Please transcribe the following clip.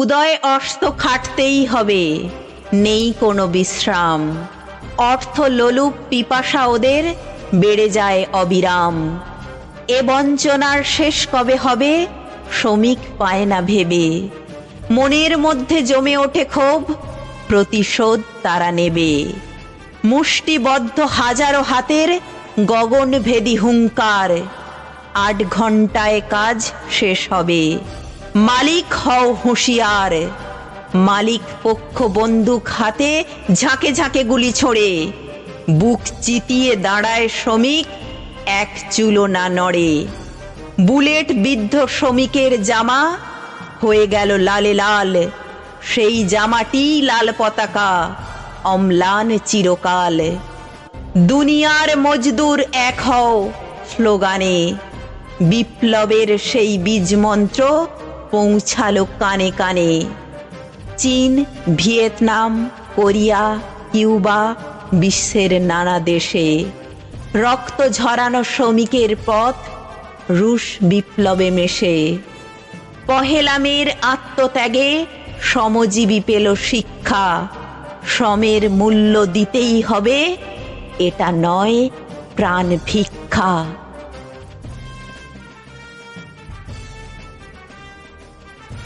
উদয় অস্ত খাটতেই হবে, নেই কোনো বিশ্রাম। অর্থ লোলুপ পিপাসা ওদের, বেড়ে যায় অবিরাম। এ বঞ্চনার শেষ কবে হবে, শ্রমিক পায় না ভেবে। মনের মধ্যে জমে ওঠে ক্ষোভ, প্রতিশোধ তারা নেবে। মুষ্টিবদ্ধ হাজারো হাতের গগনভেদী হুঙ্কার, আট ঘন্টায় কাজ শেষ হবে। মালিক হও হুঁশিয়ার। মালিক পক্ষ বন্দুক হাতে ঝাঁকে ঝাঁকে গুলি ছোড়ে। বুক চিতিয়ে দাঁড়ায় শ্রমিক, এক চুলো না নড়ে। বুলেট বিদ্ধ শ্রমিকের জামা, হয়ে গেল লালে লাল। সেই জামাটি লাল পতাকা, অম্লান চিরকাল। দুনিয়ার মজদুর এক হও স্লোগানে, বিপ্লবের সেই বীজ মন্ত্র পৌঁছালো কানে কানে। চীন, ভিয়েতনাম, কোরিয়া, কিউবা বিশ্বের নানা দেশে। রক্ত ঝরানো শ্রমিকের পথ রুশ বিপ্লবে মেশে। পহেলামের আত্মত্যাগে শ্রমজীবী পেল শিক্ষা। শ্রমের মূল্য দিতেই হবে, এটা নয় প্রাণ ভিক্ষা।